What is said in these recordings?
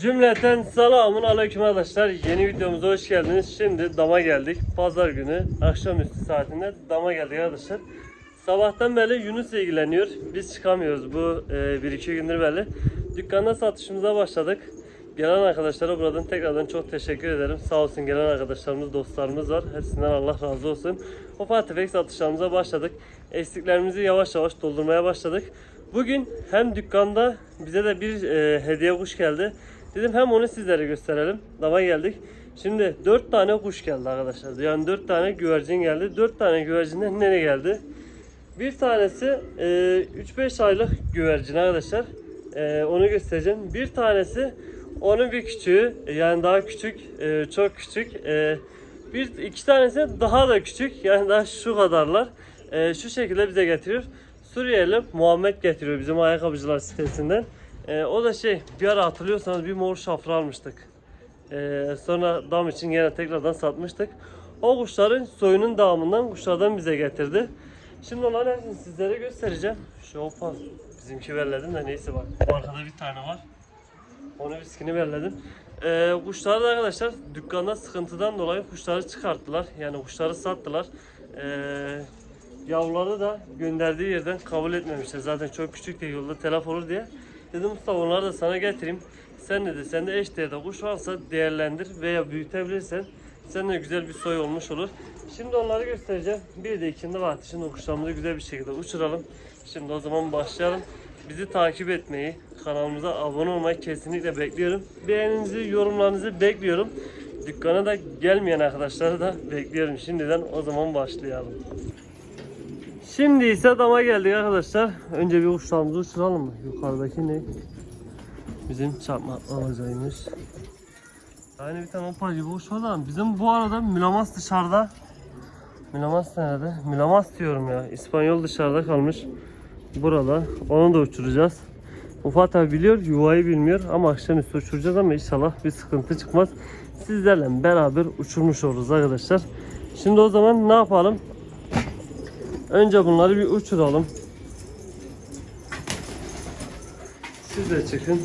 Cümleten selamun aleyküm arkadaşlar. Yeni videomuza hoş geldiniz. Şimdi dama geldik. Pazar günü akşamüstü saatinde dama geldik arkadaşlar. Sabahtan beri Yunus ilgileniyor. Biz çıkamıyoruz bu e, bir iki gündür belli. Dükkanda satışımıza başladık. Gelen arkadaşlara buradan tekrardan çok teşekkür ederim. Sağ olsun gelen arkadaşlarımız, dostlarımız var. Hepsinden Allah razı olsun. Ufak tefek satışlarımıza başladık. Eksiklerimizi yavaş yavaş doldurmaya başladık. Bugün hem dükkanda bize de bir e, hediye kuş geldi. Dedim hem onu sizlere gösterelim. Dama geldik. Şimdi 4 tane kuş geldi arkadaşlar. Yani 4 tane güvercin geldi. 4 tane güvercinden nereye geldi? Bir tanesi e, 3-5 aylık güvercin arkadaşlar. E, onu göstereceğim. Bir tanesi onun bir küçüğü yani daha küçük, e, çok küçük. E, bir iki tanesi daha da küçük yani daha şu kadarlar. E, şu şekilde bize getiriyor. Suriyeli Muhammed getiriyor bizim ayakkabıcılar sitesinden. E, o da şey bir ara hatırlıyorsanız bir mor şafra almıştık. E, sonra dam için yine tekrardan satmıştık. O kuşların soyunun devamından kuşlardan bize getirdi. Şimdi onların hepsini sizlere göstereceğim. Şu opa bizimki belledim de neyse bak. Arkada bir tane var. Onu viskini belledim. Ee, kuşları da arkadaşlar dükkanda sıkıntıdan dolayı kuşları çıkarttılar. Yani kuşları sattılar. Ee, yavruları da gönderdiği yerden kabul etmemişler. Zaten çok küçük diye yolda telef olur diye. Dedim Mustafa onları da sana getireyim. Sen dedi sende eş değerde kuş varsa değerlendir veya büyütebilirsen sen de güzel bir soy olmuş olur. Şimdi onları göstereceğim. Bir de ikindi vakti şimdi kuşlarımızı güzel bir şekilde uçuralım. Şimdi o zaman başlayalım. Bizi takip etmeyi, kanalımıza abone olmayı kesinlikle bekliyorum. Beğeninizi, yorumlarınızı bekliyorum. Dükkana da gelmeyen arkadaşları da bekliyorum. Şimdiden o zaman başlayalım. Şimdi ise dama geldik arkadaşlar. Önce bir kuşlarımızı uçuralım mı? Yukarıdaki ne? Bizim çarpma alacağıymış. Aynı bir tane opal gibi ama bizim bu arada Mülamas dışarıda. Mülamas nerede? Mülamas diyorum ya. İspanyol dışarıda kalmış. Burada. Onu da uçuracağız. Ufat abi biliyor, yuvayı bilmiyor ama akşamüstü uçuracağız ama inşallah bir sıkıntı çıkmaz. Sizlerle beraber uçurmuş oluruz arkadaşlar. Şimdi o zaman ne yapalım? Önce bunları bir uçuralım. Siz de çıkın.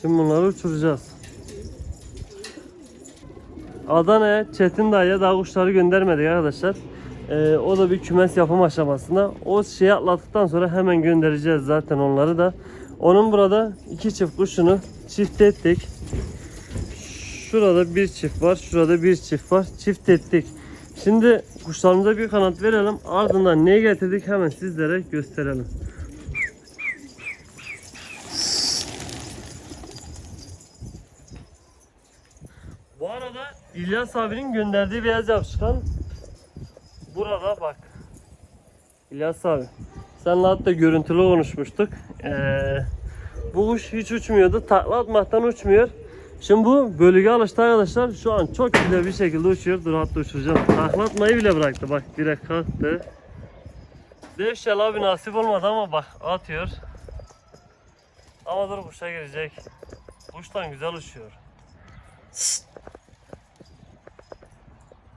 Şimdi bunları uçuracağız. Adana'ya Çetin Dayı'ya daha kuşları göndermedik arkadaşlar. Ee, o da bir kümes yapım aşamasında. O şeyi atlattıktan sonra hemen göndereceğiz zaten onları da. Onun burada iki çift kuşunu çift ettik. Şurada bir çift var, şurada bir çift var. Çift ettik. Şimdi kuşlarımıza bir kanat verelim. Ardından neyi getirdik hemen sizlere gösterelim. Bu arada İlyas abinin gönderdiği beyaz yapışkan burada bak. İlyas abi. Senle hatta görüntülü konuşmuştuk. Ee, bu kuş hiç uçmuyordu. Takla atmaktan uçmuyor. Şimdi bu bölüge alıştı arkadaşlar. Şu an çok güzel bir şekilde uçuyor. Dur hatta uçuracağım. Takla atmayı bile bıraktı. Bak direkt kalktı. Devşel abi nasip olmadı ama bak atıyor. Ama dur kuşa girecek. Kuştan güzel uçuyor.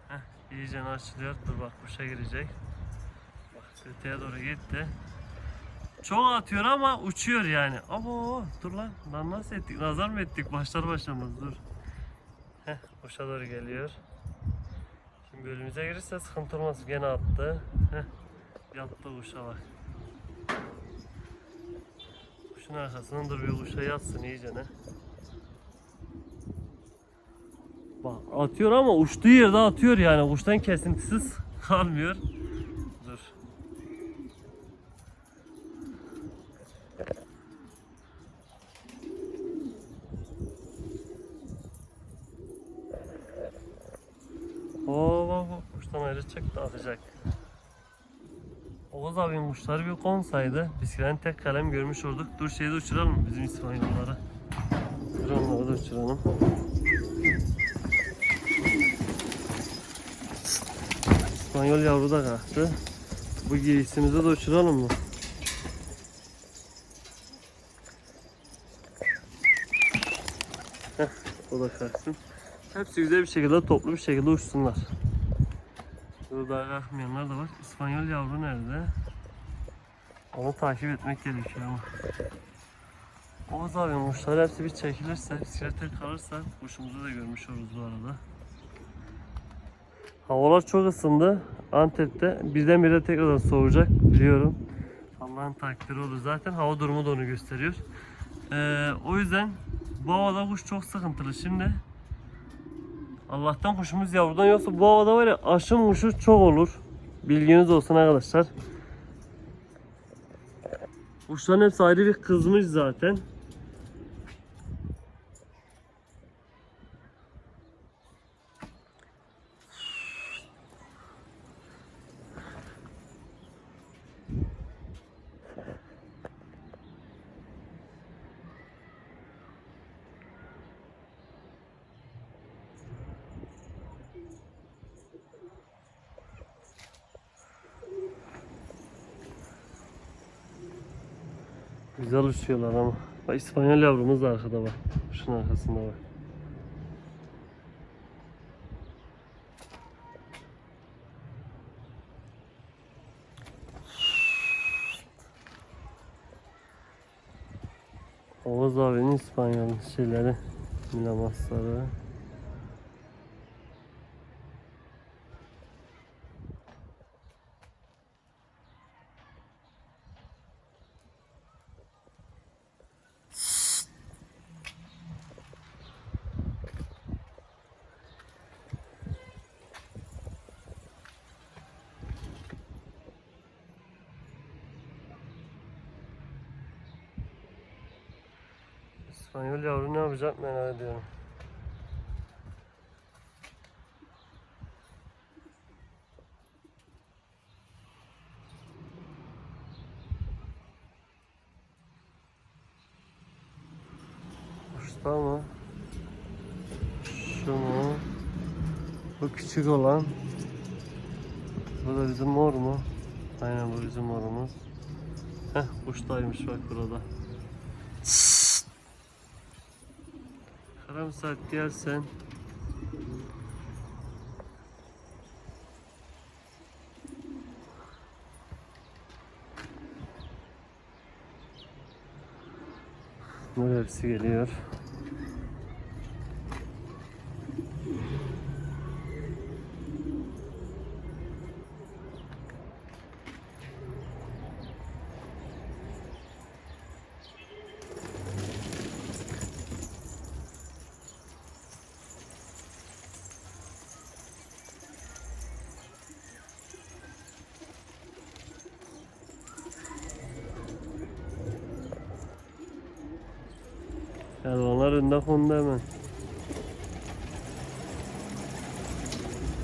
Heh, iyice açılıyor. Dur bak kuşa girecek. Bak öteye doğru gitti. Çok atıyor ama uçuyor yani. Ama dur lan. Lan nasıl ettik? Nazar mı ettik? Başlar başlamaz dur. Heh kuşa doğru geliyor. Şimdi bölümümüze girirse sıkıntı olmaz. Gene attı. Heh. Yattı kuşa bak. Kuşun arkasından dur bir kuşa yatsın iyice ne. Bak atıyor ama uçtuğu yerde atıyor yani. Kuştan kesintisiz kalmıyor. Dur. Oo bak bak kuştan ayrı çıktı atacak. Kuşları bir konsaydı bisikletin tek kalem görmüş olduk. Dur şeyi de uçuralım bizim İspanyolları. Dur onları da uçuralım. İspanyol yavru da kalktı. Bu giysimizi de uçuralım mı? Heh, o da kalksın. Hepsi güzel bir şekilde toplu bir şekilde uçsunlar. Burada kalkmayanlar da var. İspanyol yavru nerede? Onu takip etmek gerekiyor ama. Oğuz abi kuşlar hepsi bir çekilirse, bisiklete kalırsa kuşumuzu da görmüş oluruz bu arada. Havalar çok ısındı. Antep'te birdenbire tekrardan soğuyacak biliyorum. Allah'ın takdiri olur. Zaten hava durumu da onu gösteriyor. Ee, o yüzden bu havada kuş çok sıkıntılı. Şimdi Allah'tan kuşumuz yavrudan yoksa bu havada var ya aşım kuşu çok olur. Bilginiz olsun arkadaşlar. Kuşların hepsi ayrı bir kızmış zaten. Güzel uçuyorlar ama. Bak İspanyol yavrumuz da arkada bak. Şunun arkasında bak. Oğuz abinin İspanyol şeyleri, milamasları. İspanyol yavru ne yapacak merak ediyorum. Uçta mı? Şu mu? Bu küçük olan. Bu da bizim mor mu? Aynen bu bizim morumuz. Heh kuştaymış bak burada. Karam saat gelsen. Bu hepsi geliyor. Yani onlar önde kondu hemen.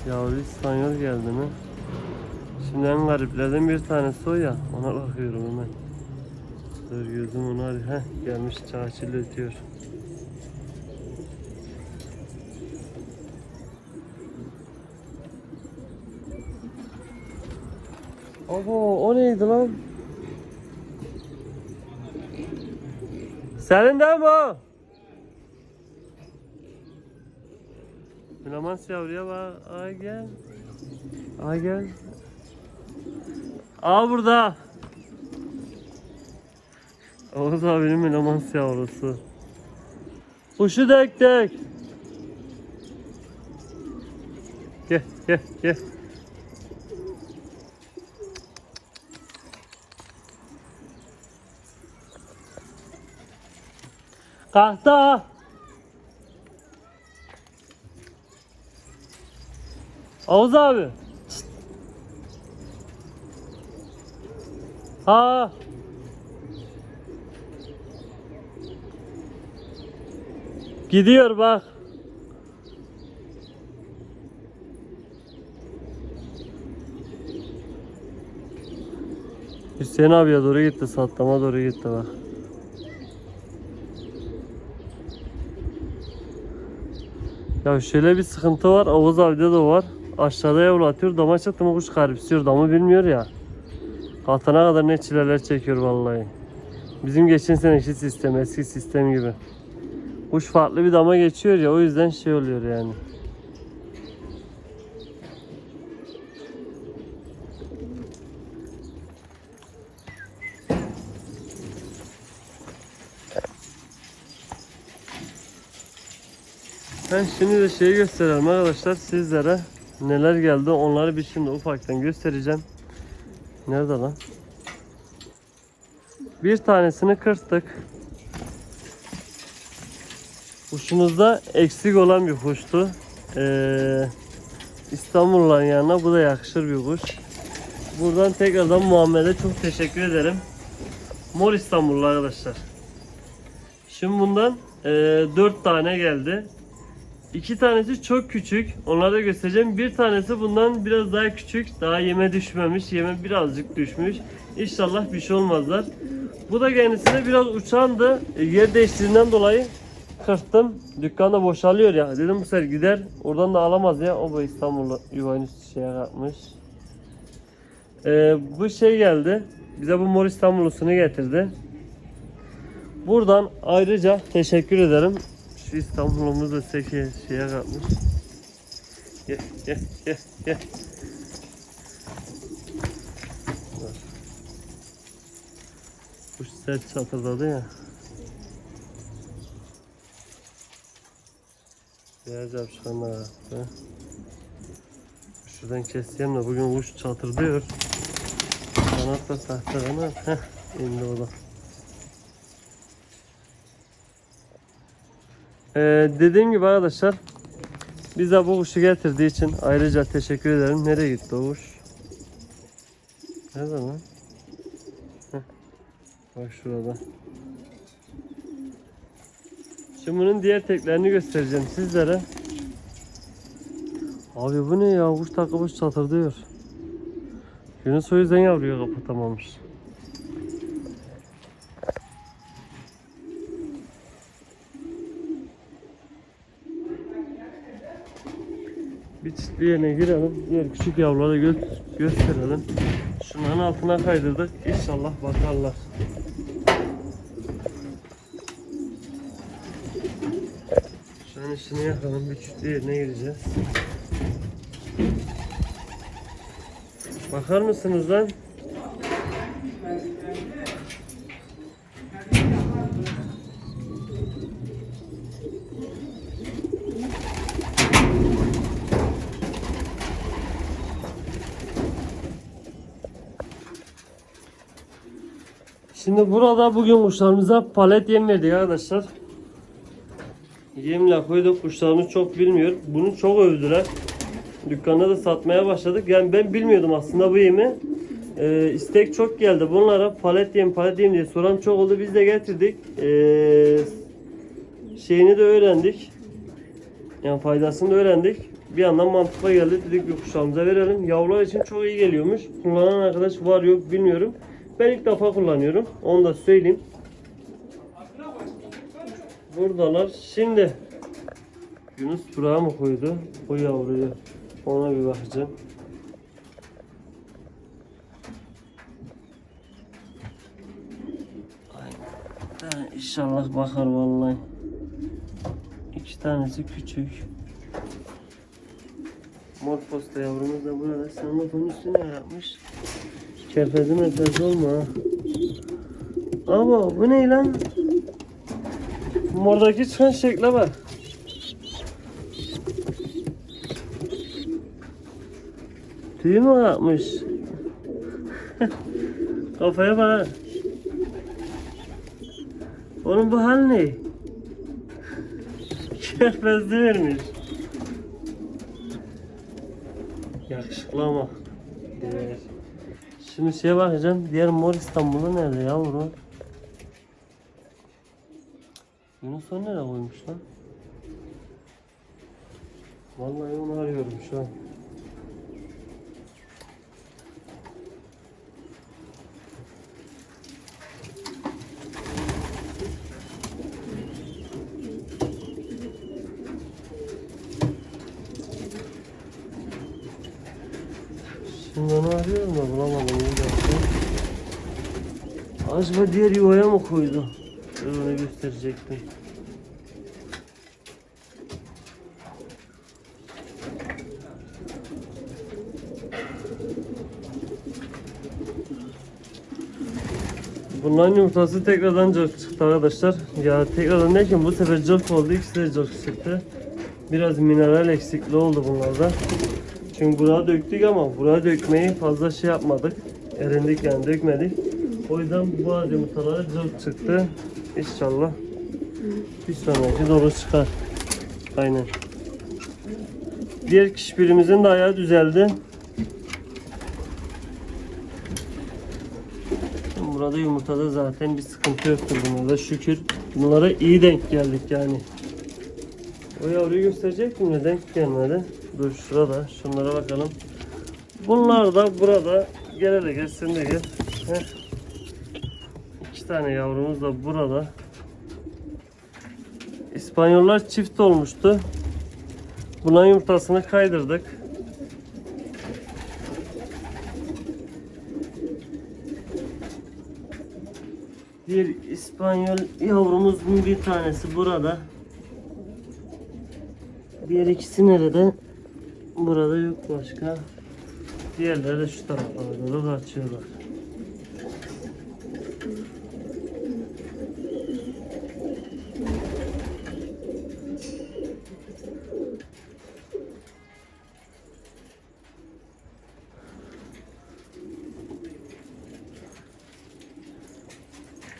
Yavru İspanyol geldi mi? Şimdi en gariplerden bir tanesi o ya. Ona bakıyorum hemen. Dur gözüm arıyor. Heh gelmiş çağçıl ötüyor. Abo o neydi lan? Senin de mi o? Milamans yavruya bak. Ay gel. Ay gel. Aa burada. Oğuz abinin Milamans yavrusu. Kuşu dek dek. Gel gel gel. Kalktı. Oğuz abi. Ha. Gidiyor bak. Hüseyin abiye doğru gitti, satlama doğru gitti bak. Ya şöyle bir sıkıntı var. Oğuz abide de var aşağıya ulatıyor. Dama çıktım kuş garipsiyor. Damı bilmiyor ya. Atana kadar ne çileler çekiyor vallahi. Bizim geçen seneki sistem eski sistem gibi. Kuş farklı bir dama geçiyor ya o yüzden şey oluyor yani. Ben şimdi de şeyi gösterelim arkadaşlar sizlere neler geldi onları bir şimdi ufaktan göstereceğim. Nerede lan? Bir tanesini kırtık. Kuşumuzda eksik olan bir kuştu. Ee, İstanbul'un yanına bu da yakışır bir kuş. Buradan tekrardan Muhammed'e çok teşekkür ederim. Mor İstanbullu arkadaşlar. Şimdi bundan 4 tane geldi. İki tanesi çok küçük. Onları da göstereceğim. Bir tanesi bundan biraz daha küçük. Daha yeme düşmemiş. Yeme birazcık düşmüş. İnşallah bir şey olmazlar. Bu da kendisine biraz uçandı. E, Yer değiştirdiğinden dolayı kırttım. Dükkanda boşalıyor ya. Dedim bu sefer gider. Oradan da alamaz ya. O bu İstanbul'da yuvanın şeye katmış. Ee, bu şey geldi. Bize bu mor İstanbul'usunu getirdi. Buradan ayrıca teşekkür ederim. Şu İstanbul'umuz da seke şeye katmış. Gel gel gel gel. Kuş sert çatırdadı ya. Beyaz yapışkanlar attı. Şuradan keseceğim de bugün kuş çatırdıyor. Kanat da sahte kanat. Heh, indi o da. Ee, dediğim gibi arkadaşlar bize bu kuşu getirdiği için ayrıca teşekkür ederim. Nereye gitti o kuş? Nerede lan? Heh, Bak şurada. Şimdi bunun diğer teklerini göstereceğim sizlere. Abi bu ne ya? Kuş takılmış çatırdıyor. Yunus o yüzden yavruyu kapatamamış. Bir çiftli yerine girelim. Diğer küçük yavruları gö gösterelim. Şunların altına kaydırdık. İnşallah bakarlar. Şu an işini yakalım. Bir çiftli yerine gireceğiz. Bakar mısınız lan? Şimdi burada bugün kuşlarımıza palet yem verdik arkadaşlar. Yemle koyduk kuşlarımız çok bilmiyor. Bunu çok övdüler. Dükkanda da satmaya başladık. Yani ben bilmiyordum aslında bu yemi. Ee, istek çok geldi. Bunlara palet yem palet yem diye soran çok oldu. Biz de getirdik. Ee, şeyini de öğrendik. Yani faydasını da öğrendik. Bir yandan mantıkla geldi. Dedik bir kuşağımıza verelim. Yavrular için çok iyi geliyormuş. Kullanan arkadaş var yok bilmiyorum. Ben ilk defa kullanıyorum. Onu da söyleyeyim. Buradalar. Şimdi Yunus buraya mı koydu? O yavruyu. Ona bir bakacağım. Ay, İnşallah bakar vallahi. İki tanesi küçük. Mor posta yavrumuz da burada. Sen motorun üstüne yapmış. Kefezi mefezi olma. Ama bu ne lan? Mordaki çıkan şekle bak. Tüy mü yapmış? Kafaya bak. Oğlum bu hal ne? Kerpezli vermiş. Yakışıklı ama. Şimdi şeye bakacağım. Diğer mor İstanbul'u nerede yavrum? Yunus o nereye koymuş lan? Vallahi onu arıyorum şu an. Şimdi onu arıyorum da bulamadım. Acaba diğer yuvaya mı koydu? Ben onu gösterecektim. Bunların yumurtası tekrardan cırk çıktı arkadaşlar. Ya tekrardan derken bu sefer cırk oldu. İkisi de cırk çıktı. Biraz mineral eksikliği oldu bunlarda. Çünkü buraya döktük ama buraya dökmeyi fazla şey yapmadık. Erindik yani dökmedik. O yüzden bu bazı yumurtaları cılk çıktı. İnşallah bir sonraki dolu çıkar. Aynen. Diğer kişilerimizin de ayağı düzeldi. Burada yumurtada zaten bir sıkıntı yoktur bunlarda şükür. Bunlara iyi denk geldik yani. O yavruyu gösterecek mi? Neden gelmedi? Dur şurada. Şunlara bakalım. Bunlar da burada. Gel hele gel sen de gel. Heh. İki tane yavrumuz da burada. İspanyollar çift olmuştu. Buna yumurtasını kaydırdık. Bir İspanyol yavrumuzun bir tanesi burada. Diğer ikisi nerede? Burada yok başka. Diğerleri de şu taraflara doğru kaçıyorlar.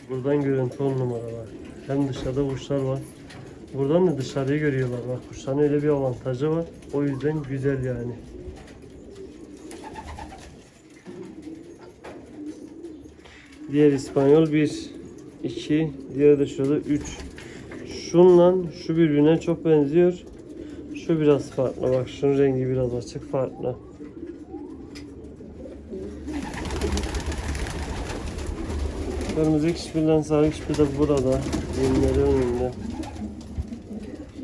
Buradan görüntü on numara var. Hem dışarıda kuşlar var. Buradan da dışarıyı görüyorlar. Bak kuşların öyle bir avantajı var. O yüzden güzel yani. Diğer İspanyol 1, 2, diğeri de şurada 3. Şunla şu birbirine çok benziyor. Şu biraz farklı. Bak şunun rengi biraz açık farklı. Kırmızı kişpilden sarı kişpil de burada. Yemleri.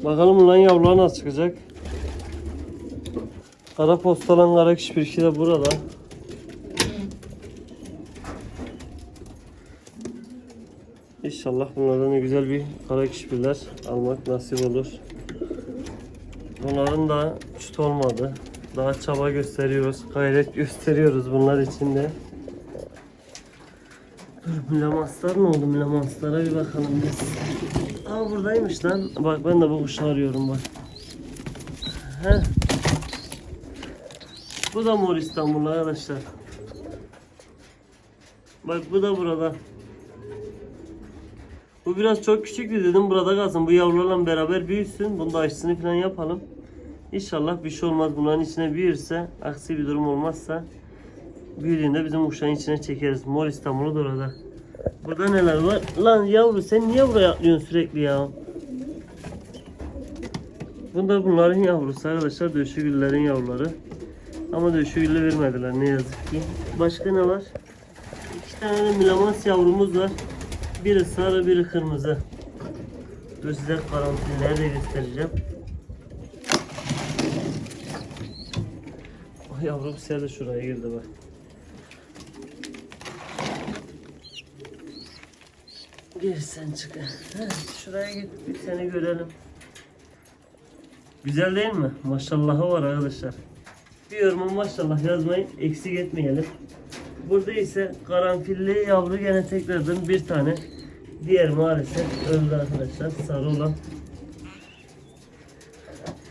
Bakalım lan yavrular nasıl çıkacak. Kara postalan kara kişpil de burada. İnşallah bunlardan da güzel bir kara kişpiller almak nasip olur. Bunların da çüt olmadı. Daha çaba gösteriyoruz, gayret gösteriyoruz bunlar için de. Dur Mülamanslar ne oldu? Mülamanslara bir bakalım biz. Aa buradaymış lan. Bak ben de bu kuşu arıyorum bak. Heh. Bu da mor İstanbul arkadaşlar. Bak bu da burada. Bu biraz çok küçüktü dedim burada kalsın. Bu yavrularla beraber büyüsün. Bunu da aşısını falan yapalım. İnşallah bir şey olmaz. Bunların içine büyürse, aksi bir durum olmazsa büyüdüğünde bizim uşağın içine çekeriz. Mor İstanbul'u da orada. Burada neler var? Lan yavru sen niye buraya atlıyorsun sürekli ya? Bunda bunların yavrusu arkadaşlar. Döşügüllerin yavruları. Ama döşügülle vermediler ne yazık ki. Başka ne var? İki tane de milamans yavrumuz var. Biri sarı biri kırmızı. Dur size karantinleri de göstereceğim. Ay yavrum sen de şuraya girdi bak. Gel sen çık. Heh, şuraya git bir seni görelim. Güzel değil mi? Maşallahı var arkadaşlar. Bir yoruma maşallah yazmayı eksik etmeyelim. Burada ise karanfilli yavru gene tekrardan bir tane. Diğer maalesef öldü arkadaşlar. Sarı olan.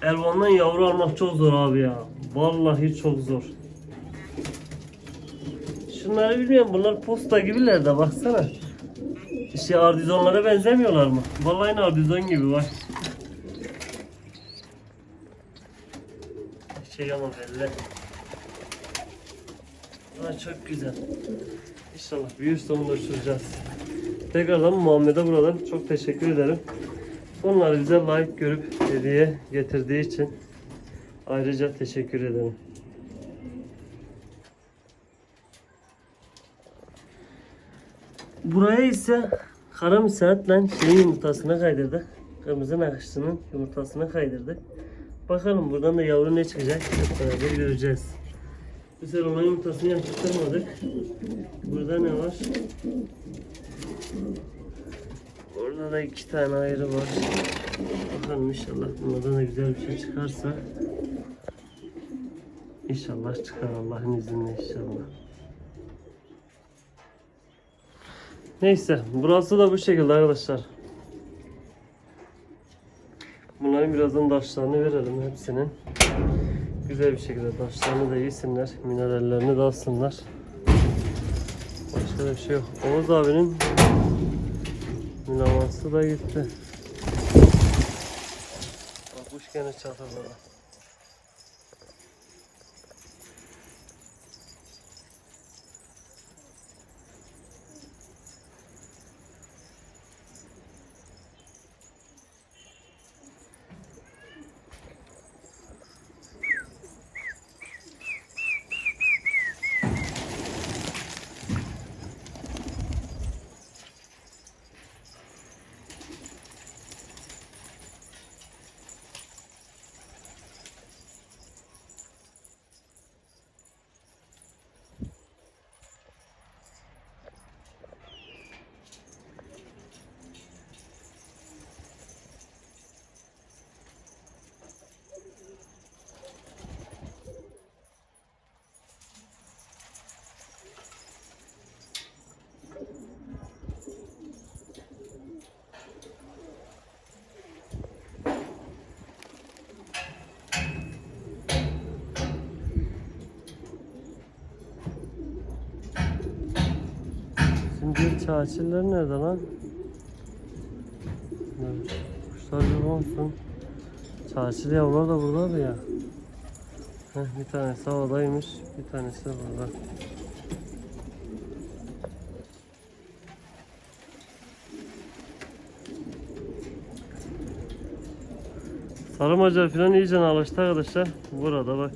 Elvan'dan yavru almak çok zor abi ya. Vallahi çok zor. Şunları bilmiyorum. Bunlar posta gibiler de baksana. İşte ardizonlara benzemiyorlar mı? Vallahi aynı ardizon gibi var. Şey ama belli. Aa, çok güzel. İnşallah büyür sonunda uçuracağız. Tekrardan Muhammed'e buradan çok teşekkür ederim. Onları bize like görüp hediye getirdiği için ayrıca teşekkür ederim. Buraya ise kara müsaatle şeyin yumurtasına kaydırdık. Kırmızı nakışlının yumurtasına kaydırdık. Bakalım buradan da yavru ne çıkacak hep beraber göreceğiz. Güzel olan yumurtasını yapıştırmadık. Burada ne var? Orada da iki tane ayrı var. Bakalım inşallah bunlardan da güzel bir şey çıkarsa. İnşallah çıkar Allah'ın izniyle inşallah. Neyse burası da bu şekilde arkadaşlar. Bunların birazdan taşlarını verelim hepsinin. Güzel bir şekilde taşlarını da yesinler. Minerallerini de alsınlar. Başka bir şey yok. Oğuz abinin Mülaması da gitti. Bak kuş gene çatırladı. Şimdi çağçiller nerede lan? Kuşlar bir olsun. Çağçıl yavrular da buradadı ya. Heh, bir tanesi havadaymış, bir tanesi burada. Sarı macar falan iyice alıştı arkadaşlar. Burada bak.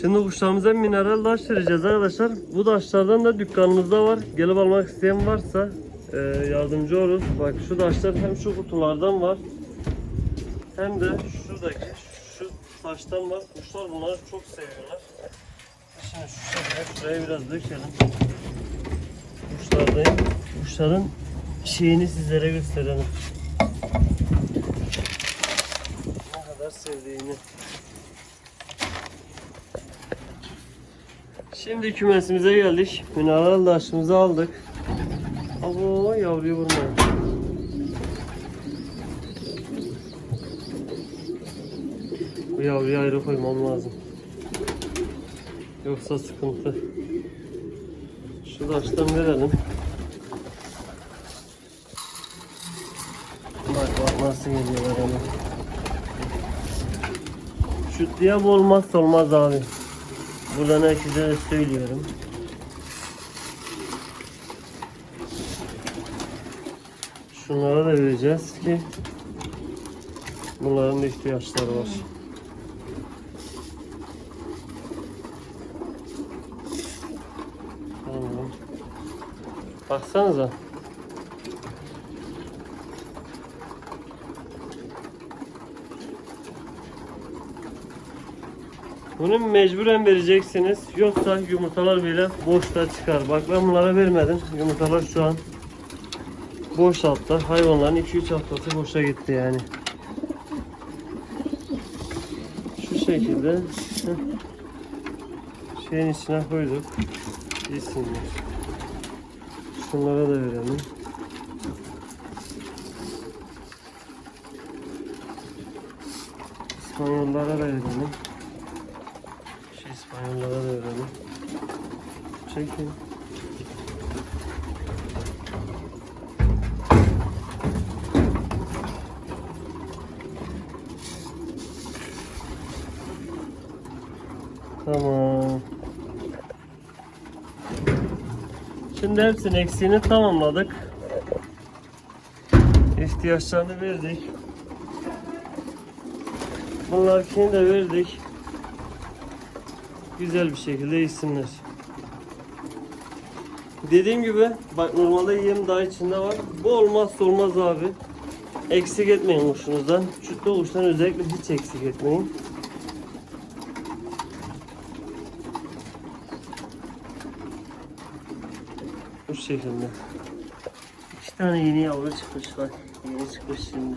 Şimdi kuşlarımıza mineral taş arkadaşlar. Bu taşlardan da dükkanımızda var. Gelip almak isteyen varsa e, yardımcı oluruz. Bak şu taşlar hem şu kutulardan var. Hem de şuradaki şu taştan var. Kuşlar bunları çok seviyorlar. Şimdi şu şekilde şuraya biraz dökelim. Kuşlardayım. Kuşların şeyini sizlere gösterelim. Ne kadar sevdiğini. Şimdi kümesimize geldik. Mineral taşımızı aldık. Abo yavruyu vurma. Bu yavruyu ayrı koymam lazım. Yoksa sıkıntı. Şu taştan verelim. Bak bak nasıl geliyorlar hemen. Şut diye olmazsa olmaz abi. Buradan herkese söylüyorum. Şunlara da vereceğiz ki bunların da ihtiyaçları var. Tamam. Baksanıza. Bunu mecburen vereceksiniz. Yoksa yumurtalar bile boşta çıkar. Bak ben bunlara vermedim. Yumurtalar şu an boş altta. Hayvanların 2-3 haftası boşa gitti yani. Şu şekilde şeyin içine koyduk. Yesinler. Şunlara da verelim. İspanyollara da verelim. İspanyollara da verelim. Çekin. Tamam. Şimdi hepsinin eksiğini tamamladık. İhtiyaçlarını verdik. Bunlarkini de verdik. Güzel bir şekilde yesinler. Dediğim gibi bak normalde yem daha içinde var. Bu olmazsa olmaz abi. Eksik etmeyin kuşunuzdan. Çütlü kuştan özellikle hiç eksik etmeyin. Bu şekilde. İki tane yeni yavru çıkmış bak. Yeni çıkmış şimdi.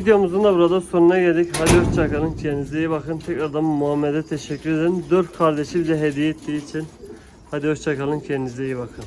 Videomuzun da burada sonuna geldik. Hadi hoşçakalın. Kendinize iyi bakın. Tekrardan Muhammed'e teşekkür ederim. Dört kardeşi bize hediye ettiği için. Hadi hoşçakalın. Kendinize iyi bakın.